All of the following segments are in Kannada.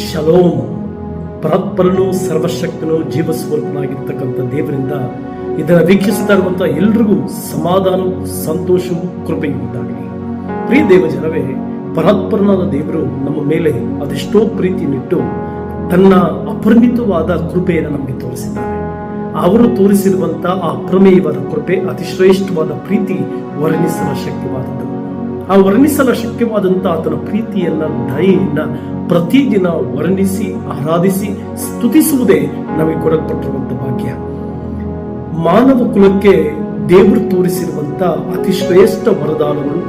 ಶಲೋಮ್, ಪರಾತ್ಪರನು ಸರ್ವಶಕ್ತನು ಜೀವ ಸ್ವರೂಪನಾಗಿರ್ತಕ್ಕಂಥ ದೇವರಿಂದ ಇದನ್ನು ವೀಕ್ಷಿಸ್ತಾ ಇರುವಂಥ ಎಲ್ರಿಗೂ ಸಮಾಧಾನ, ಸಂತೋಷವು, ಕೃಪೆಯು ಉಂಟಾಗಲಿ. ಪ್ರಿಯ ದೇವ ಜನವೇ ಪರಾತ್ಪರನಾದ ದೇವರು ನಮ್ಮ ಮೇಲೆ ಅದೆಷ್ಟೋ ಪ್ರೀತಿಯನ್ನಿಟ್ಟು ತನ್ನ ಅಪರಿಮಿತವಾದ ಕೃಪೆಯನ್ನು ನಮಗೆ ತೋರಿಸಿದ್ದಾರೆ. ಅವರು ತೋರಿಸಿರುವಂಥ ಆ ಅಪ್ರಮೇಯವಾದ ಕೃಪೆ, ಅತಿಶ್ರೇಷ್ಠವಾದ ಪ್ರೀತಿ ವರ್ಣಿಸುವ ಶಕ್ಯವಾದದ್ದು ಆ ವರ್ಣಿಸಲು ಶಕ್ಯವಾದಂತಹ ಆತನ ಪ್ರೀತಿಯನ್ನ, ದಯೆಯನ್ನ ಪ್ರತಿದಿನ ವರ್ಣಿಸಿ, ಆರಾಧಿಸಿ, ಸ್ತುತಿಸುವುದೇ ನಮಗೆ ಕೊಡಲ್ಪಟ್ಟಿರುವಂತ ಭಾಗ್ಯ. ಮಾನವ ಕುಲಕ್ಕೆ ದೇವರು ತೋರಿಸಿರುವಂತ ಅತಿ ಶ್ರೇಷ್ಠ ವರದಾನಗಳು,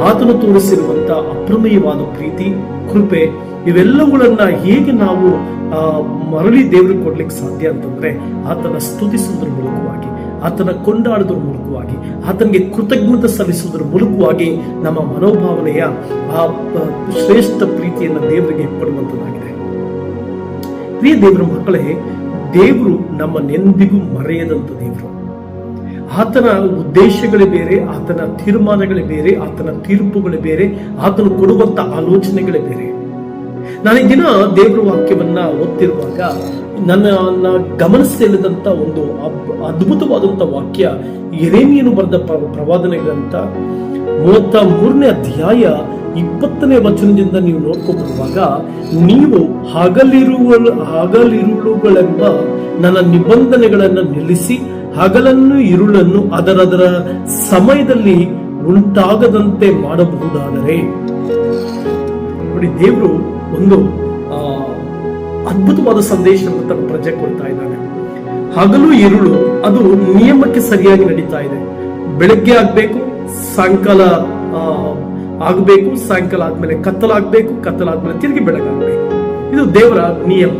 ಆತನು ತೋರಿಸಿರುವಂತ ಅಪ್ರಮೇಯವಾದ ಪ್ರೀತಿ, ಕೃಪೆ, ಇವೆಲ್ಲವುಗಳನ್ನ ಹೇಗೆ ನಾವು ಮರಳಿ ದೇವರಿಗೆ ಕೊಡ್ಲಿಕ್ಕೆ ಸಾಧ್ಯ ಅಂತಂದ್ರೆ ಆತನ ಸ್ತುತಿಸುವುದರ ಮೂಲಕವಾಗಿ. ಆತನ ಕೊಂಡಾಡುವುದರ ಮೂಲಕವಾಗಿ, ಆತನಿಗೆ ಕೃತಜ್ಞತೆ ಸಲ್ಲಿಸುವುದರ ಮೂಲಕವಾಗಿ ನಮ್ಮ ಮನೋಭಾವನೆಯ ಆ ಶ್ರೇಷ್ಠ ಪ್ರೀತಿಯನ್ನು ದೇವರಿಗೆ ಕೊಡುವಂತದ್ದಾಗಿದೆ ಪ್ರಿಯ ದೇವರ ಮಕ್ಕಳೇ, ದೇವರು ನಮ್ಮ ನೆಂದಿಗೂ ಮರೆಯದಂತ ದೇವರು. ಆತನ ಉದ್ದೇಶಗಳೇ ಬೇರೆ, ಆತನ ತೀರ್ಮಾನಗಳೇ ಬೇರೆ, ಆತನ ತೀರ್ಪುಗಳೇ ಬೇರೆ, ಆತನು ಕೊಡುವಂತ ಆಲೋಚನೆಗಳೇ ಬೇರೆ. ನಾನು ದಿನ ದೇವರ ವಾಕ್ಯವನ್ನ ಓದ್ತಿರುವಾಗ ನನ್ನ ಗಮನಿಸಲಿದಂತ ಒಂದು ಅಬ್- ಅದ್ಭುತವಾದಂತ ವಾಕ್ಯ ಎರೇಮಿಯನ್ನು ಬರೆದ ಪ್ರ- ಪ್ರವಾದನೆ ಗ್ರಂಥ ಮೂವತ್ತ ಮೂರನೇ ಅಧ್ಯಾಯ ಇಪ್ಪತ್ತನೇ ವಚನದಿಂದ ನೀವು ನೋಡ್ಕೊಂಡಿರುವಾಗ ನೀವು ಹಗಲಿರುವ ಹಗಲಿರುಳುಗಳೆಂಬ ನನ್ನ ನಿಬಂಧನೆಗಳನ್ನು ನಿಲ್ಲಿಸಿ, ಹಗಲನ್ನು, ಇರುಳನ್ನು ಅದರದರ ಸಮಯದಲ್ಲಿ ಉಂಟಾಗದಂತೆ ಮಾಡಬಹುದಾದರೆ. ನೋಡಿ, ದೇವರು ಒಂದು ಅದ್ಭುತವಾದ ಸಂದೇಶವನ್ನು ತನ್ನ ಪ್ರಜೆ ಕೊಡ್ತಾ ಇದ್ದಾನೆ. ಹಗಲು ಇರುಳು ಅದು ನಿಯಮಕ್ಕೆ ಸರಿಯಾಗಿ ನಡೀತಾ ಇದೆ. ಬೆಳಗ್ಗೆ ಆಗ್ಬೇಕು, ಸಾಯಂಕಾಲ ಆಗಬೇಕು, ಸಾಯಂಕಾಲ ಆದ್ಮೇಲೆ ಕತ್ತಲಾಗಬೇಕು ಕತ್ತಲಾದ್ಮೇಲೆ ತಿರುಗಿ ಬೆಳಗಾಗಬೇಕು ಇದು ದೇವರ ನಿಯಮ.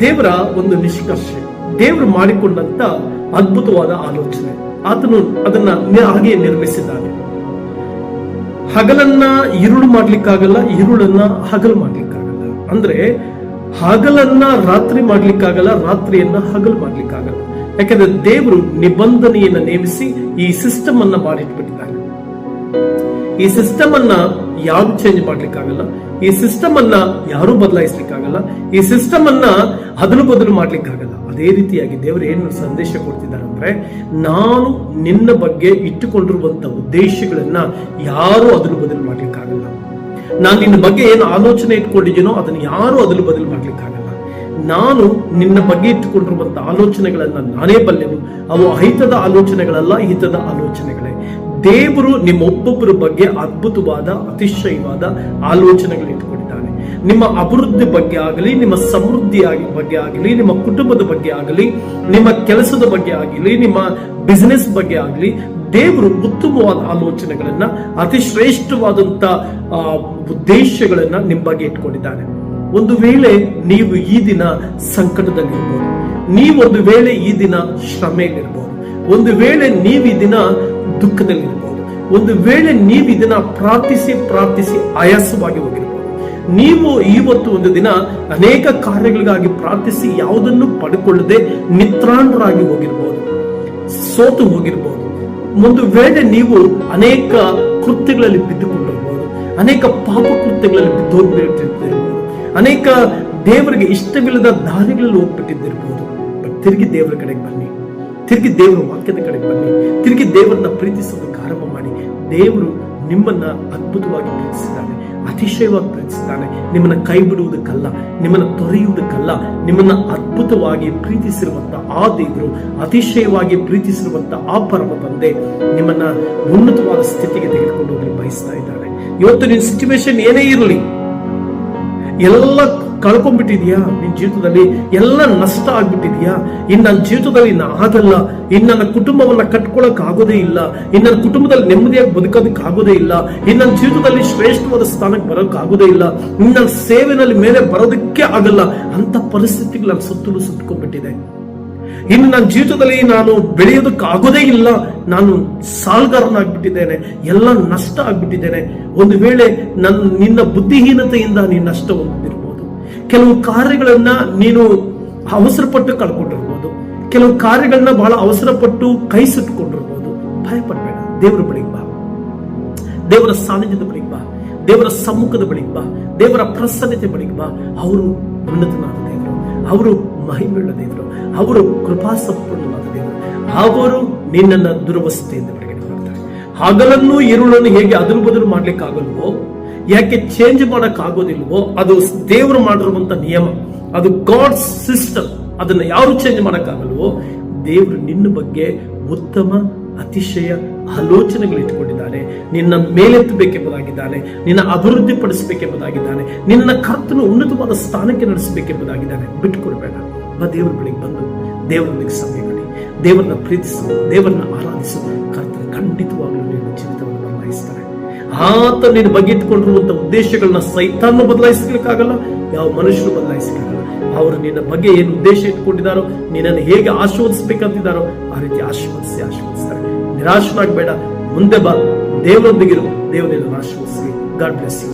ದೇವರ ಒಂದು ನಿಷ್ಕರ್ಷೆ. ದೇವರು ಮಾಡಿಕೊಂಡಂತ ಅದ್ಭುತವಾದ ಆಲೋಚನೆ. ಆತನು ಅದನ್ನ ಹಾಗೆ ನಿರ್ಮಿಸಿದ್ದಾನೆ. ಹಗಲನ್ನ ಇರುಳು ಮಾಡ್ಲಿಕ್ಕಾಗಲ್ಲ, ಇರುಳನ್ನ ಹಗಲು ಮಾಡ್ಲಿಕ್ಕಾಗಲ್ಲ. ಅಂದ್ರೆ ಹಗಲನ್ನ ರಾತ್ರಿ ಮಾಡ್ಲಿಕ್ಕಾಗಲ್ಲ, ರಾತ್ರಿಯನ್ನ ಹಗಲು ಮಾಡ್ಲಿಕ್ಕಾಗಲ್ಲ. ಯಾಕಂದ್ರೆ ದೇವರು ನಿಬಂಧನೆಯನ್ನ ನೇಮಿಸಿ ಈ ಸಿಸ್ಟಮ್ ಅನ್ನ ಮಾಡಿಟ್ಬಿಟ್ಟಿದ್ದಾರೆ. ಈ ಸಿಸ್ಟಮ್ ಅನ್ನ ಯಾರು ಚೇಂಜ್ ಮಾಡ್ಲಿಕ್ಕಾಗಲ್ಲ, ಈ ಸಿಸ್ಟಮ್ ಅನ್ನ ಯಾರು ಬದಲಾಯಿಸ್ಲಿಕ್ಕಾಗಲ್ಲ, ಈ ಸಿಸ್ಟಮ್ ಅನ್ನ ಅದಲು ಬದಲು ಮಾಡ್ಲಿಕ್ಕಾಗಲ್ಲ. ಅದೇ ರೀತಿಯಾಗಿ ದೇವರು ಏನು ಸಂದೇಶ ಕೊಡ್ತಿದ್ದಾರೆ ಅಂದ್ರೆ, ನಾನು ನಿನ್ನ ಬಗ್ಗೆ ಇಟ್ಟುಕೊಂಡಿರುವಂತ ಉದ್ದೇಶಗಳನ್ನ ಯಾರು ಅದಲು ಬದಲು ಮಾಡ್ಲಿಕ್ಕಾಗಲ್ಲ. ನಾನು ನಿನ್ನ ಬಗ್ಗೆ ಏನು ಆಲೋಚನೆ ಇಟ್ಕೊಂಡಿದ್ದೀನೋ ಅದನ್ನು ಯಾರು ಅದಲು ಬದಲು ಮಾಡ್ಲಿಕ್ಕಾಗಲ್ಲ ನಾನು ನಿನ್ನ ಬಗ್ಗೆ ಇಟ್ಟುಕೊಂಡಿರುವಂತಹ ಆಲೋಚನೆಗಳನ್ನ ನಾನೇ ಬಲ್ಲೆನು. ಅವು ಅಹಿತದ ಆಲೋಚನೆಗಳಲ್ಲ, ಹಿತದ ಆಲೋಚನೆಗಳೇ. ದೇವರು ನಿಮ್ಮ ಒಬ್ಬೊಬ್ಬರ ಬಗ್ಗೆ ಅದ್ಭುತವಾದ, ಅತಿಶಯವಾದ ಆಲೋಚನೆಗಳು ಇಟ್ಕೊಂಡಿದ್ದಾನೆ. ನಿಮ್ಮ ಅಭಿವೃದ್ಧಿ ಬಗ್ಗೆ ಆಗಲಿ, ನಿಮ್ಮ ಸಮೃದ್ಧಿ ಬಗ್ಗೆ ಆಗಲಿ, ನಿಮ್ಮ ಕುಟುಂಬದ ಬಗ್ಗೆ ಆಗಲಿ, ನಿಮ್ಮ ಕೆಲಸದ ಬಗ್ಗೆ ಆಗಲಿ, ನಿಮ್ಮ ಬಿಸಿನೆಸ್ ಬಗ್ಗೆ ಆಗಲಿ ದೇವರು ಉತ್ತಮವಾದ ಆಲೋಚನೆಗಳನ್ನ ಅತಿ ಶ್ರೇಷ್ಠವಾದಂತ ಉದ್ದೇಶಗಳನ್ನ ನಿಮ್ಮ ಬಗ್ಗೆ ಇಟ್ಕೊಂಡಿದ್ದಾನೆ. ಒಂದು ವೇಳೆ ನೀವು ಈ ದಿನ ಸಂಕಟದಲ್ಲಿರ್ಬೋದು, ನೀವೊಂದು ವೇಳೆ ಈ ದಿನ ಶ್ರಮೆಯಲ್ಲಿರ್ಬೋದು, ಒಂದು ವೇಳೆ ನೀವು ಈ ದಿನ ದುಃಖದಲ್ಲಿರ್ಬೋದು, ಒಂದು ವೇಳೆ ನೀವು ಈ ದಿನ ಪ್ರಾರ್ಥಿಸಿ ಪ್ರಾರ್ಥಿಸಿ ಆಯಾಸವಾಗಿ ಹೋಗಿರ್ಬೋದು, ನೀವು ಇವತ್ತು ಒಂದು ದಿನ ಅನೇಕ ಕಾರ್ಯಗಳಿಗಾಗಿ ಪ್ರಾರ್ಥಿಸಿ ಯಾವುದನ್ನು ಪಡ್ಕೊಳ್ಳದೆ ನಿತ್ರಾಣರಾಗಿ ಹೋಗಿರ್ಬೋದು, ಸೋತು ಹೋಗಿರ್ಬೋದು. ಒಂದು ವೇಳೆ ನೀವು ಅನೇಕ ಕೃತ್ಯಗಳಲ್ಲಿ ಬಿದ್ದುಕೊಂಡಿರ್ಬೋದು ಅನೇಕ ಪಾಪ ಕೃತ್ಯಗಳಲ್ಲಿ ಬಿದ್ದೋಗ್ಬಿಟ್ಟಿರ್ಬೋದು ಅನೇಕ ದೇವರಿಗೆ ಇಷ್ಟವಿಲ್ಲದ ದಾರಿಗಳಲ್ಲಿ ಹೋಗ್ಬಿಟ್ಟಿದ್ದಿರ್ಬೋದು ಬಟ್ ತಿರುಗಿ ದೇವರ ಕಡೆಗೆ ಬನ್ನಿ, ತಿರುಗಿ ದೇವರ ವಾಕ್ಯದ ಕಡೆಗೆ ಬನ್ನಿ, ತಿರುಗಿ ದೇವರನ್ನ ಪ್ರೀತಿಸೋದಕ್ಕೆ ಆರಂಭ ಮಾಡಿ, ದೇವರು ನಿಮ್ಮನ್ನ ಅದ್ಭುತವಾಗಿ ಪ್ರೀತಿಸಿದ್ದಾನೆ. ಅತಿಶಯವಾಗಿ ಪ್ರೀತಿಸಿದ್ದಾನೆ ನಿಮ್ಮನ್ನ ಕೈ ಬಿಡುವುದಕ್ಕಲ್ಲ ನಿಮ್ಮನ್ನ ತೊರೆಯುವುದಕ್ಕಲ್ಲ, ನಿಮ್ಮನ್ನ ಅದ್ಭುತವಾಗಿ ಪ್ರೀತಿಸಿರುವಂಥ ಆ ದೇವರು, ಅತಿಶಯವಾಗಿ ಪ್ರೀತಿಸಿರುವಂಥ ಆ ಪರಮ ತಂದೆ ನಿಮ್ಮನ್ನ ಉನ್ನತವಾದ ಸ್ಥಿತಿಗೆ ತೆಗೆದುಕೊಂಡು ಹೋಗಲಿ ಬಯಸ್ತಾ ಇದ್ದಾನೆ. ಇವತ್ತು ನಿನ್ನ ಸಿಚುವೇಶನ್ ಏನೇ ಇರಲಿ, ಎಲ್ಲ ಕಳ್ಕೊಂಡ್ಬಿಟ್ಟಿದ್ಯಾ? ನಿನ್ನ ಜೀವಿತದಲ್ಲಿ ಎಲ್ಲ ನಷ್ಟ ಆಗ್ಬಿಟ್ಟಿದ್ಯಾ? ಇನ್ನು ನನ್ನ ಜೀವಿತದಲ್ಲಿ ಇನ್ನು ಆಗಲ್ಲ ಇನ್ನು ನನ್ನ ಕುಟುಂಬವನ್ನ ಕಟ್ಕೊಳಕ್ ಆಗೋದೇ ಇಲ್ಲ. ಇನ್ನು ನನ್ನ ಕುಟುಂಬದಲ್ಲಿ ನೆಮ್ಮದಿಯಾಗಿ ಬದುಕೋದಕ್ಕೆ ಆಗೋದೇ ಇಲ್ಲ. ಇನ್ನು ನನ್ನ ಜೀವಿತದಲ್ಲಿ ಶ್ರೇಷ್ಠವಾದ ಸ್ಥಾನಕ್ಕೆ ಬರೋಕ್ ಆಗೋದೇ ಇಲ್ಲ. ಇನ್ ನನ್ನ ಸೇವೆನಲ್ಲಿ ಮೇಲೆ ಬರೋದಕ್ಕೆ ಆಗಲ್ಲ. ಅಂತ ಪರಿಸ್ಥಿತಿಗಳು ನನ್ನ ಸುತ್ತಲೂ ಸುಟ್ಕೊಂಡ್ಬಿಟ್ಟಿದೆ ಇನ್ನು ನನ್ನ ಜೀವಿತದಲ್ಲಿ ನಾನು ಬೆಳೆಯೋದಕ್ಕೆ ಆಗೋದೇ ಇಲ್ಲ. ನಾನು ಸಾಲ್ಗಾರನಾಗ್ಬಿಟ್ಟಿದ್ದೇನೆ. ಎಲ್ಲ ನಷ್ಟ ಆಗ್ಬಿಟ್ಟಿದ್ದೇನೆ. ಒಂದು ವೇಳೆ ನನ್ನ, ನಿನ್ನ ಬುದ್ಧಿಹೀನತೆಯಿಂದ ನೀನು ನಷ್ಟ ಕೆಲವು ಕಾರ್ಯಗಳನ್ನ ನೀನು ಅವಸರಪಟ್ಟು ಕಳ್ಕೊಂಡಿರ್ಬೋದು. ಕೆಲವು ಕಾರ್ಯಗಳನ್ನ ಬಹಳ ಅವಸರಪಟ್ಟು ಕೈ ಸುಟ್ಟುಕೊಂಡಿರ್ಬೋದು ಭಯಪಡಬೇಡ. ದೇವರ ಬಳಿಗೆ ಬಾ. ದೇವರ ಸಾನ್ನಿಧ್ಯದ ಬಳಿಗೆ ಬಾ. ದೇವರ ಸಮ್ಮುಖದ ಬಳಿಗೆ ಬಾ. ದೇವರ ಪ್ರಸನ್ನತೆ ಬಳಿಗೆ ಬಾ. ಅವರು ಉನ್ನತನಾದ ದೇವರು. ಅವರು ಮಹಿಮೆಯುಳ್ಳ ದೇವರು. ಅವರು ಕೃಪಾ ಸಂಪೂರ್ಣವಾದ ದೇವರು. ಅವರು ನಿನ್ನನ್ನು ದುರವಸ್ಥೆಯಿಂದ ಬಿಡುಗಡೆ ಮಾಡ್ತಾರೆ. ಹಗಲನ್ನು ಈರುಳ್ಳನ್ನು ಹೇಗೆ ಅದರ ಬದಲು ಮಾಡ್ಲಿಕ್ಕೆ ಆಗಲ್ವೋ ಯಾಕೆ ಚೇಂಜ್ ಮಾಡಕ್ ಆಗೋದಿಲ್ವೋ ಅದು ದೇವರು ಮಾಡಿರುವಂತ ನಿಯಮ, ಅದು ಗಾಡ್ ಸಿಸ್ಟಮ್ ಅದನ್ನ ಯಾರು ಚೇಂಜ್ ಮಾಡಕ್ ಆಗಲ್ವೋ ದೇವರು ನಿನ್ನ ಬಗ್ಗೆ ಉತ್ತಮ ಅತಿಶಯ ಆಲೋಚನೆಗಳು ಇಟ್ಕೊಂಡಿದ್ದಾನೆ. ನಿನ್ನ ಮೇಲೆತ್ತಬೇಕೆಂಬುದಾಗಿದ್ದಾನೆ, ನಿನ್ನ ಅಭಿವೃದ್ಧಿ ಪಡಿಸಬೇಕೆಂಬುದಾಗಿದ್ದಾನೆ ನಿನ್ನ ಕರ್ತನು ಉನ್ನತವಾದ ಸ್ಥಾನಕ್ಕೆ ನಡೆಸಬೇಕೆಂಬುದಾಗಿದ್ದಾನೆ. ಬಿಟ್ಕೊಡ್ಬೇಡ. ಬಾ, ದೇವರ ಬಳಿಗೆ ಬಂದು ದೇವರೊಂದಿಗೆ ಸಮಯ ಮಾಡಿ ದೇವರನ್ನ ಪ್ರೀತಿಸು, ದೇವರನ್ನ ಆರಾಧಿಸು. ಕರ್ತನ ಖಂಡಿತವಾಗಲೂ ನಿನ್ನ ಜೀವಿತವನ್ನು ಬದಲಾಯಿಸ್ತಾರೆ ಆತ ನೀನು ಬಗ್ಗೆ ಇಟ್ಕೊಂಡಿರುವಂತ ಉದ್ದೇಶಗಳನ್ನ ಸೈತಾನು ಬದಲಾಯಿಸ್ಲಿಕ್ಕಾಗಲ್ಲ, ಯಾವ ಮನುಷ್ಯರು ಬದಲಾಯಿಸ್ಲಿಕ್ಕಾಗಲ್ಲ. ಅವರು ನಿನ್ನ ಬಗ್ಗೆ ಏನು ಉದ್ದೇಶ ಇಟ್ಕೊಂಡಿದ್ದಾರೋ ನಿನ್ನನ್ನು ಹೇಗೆ ಆಶೀರ್ವದಿಸಬೇಕಂತಿದ್ದಾರೋ, ಆ ರೀತಿ ಆಶೀರ್ವದಿಸಿ, ಆಶೀರ್ವದಿಸ್ತಾರೆ. ನಿರಾಶನಾಗಬೇಡ, ಮುಂದೆ ಬಾ, ದೇವರೊಂದಿಗಿರು ದೇವರನ್ನು ಆಶೀರ್ವದಿಸಿ. God bless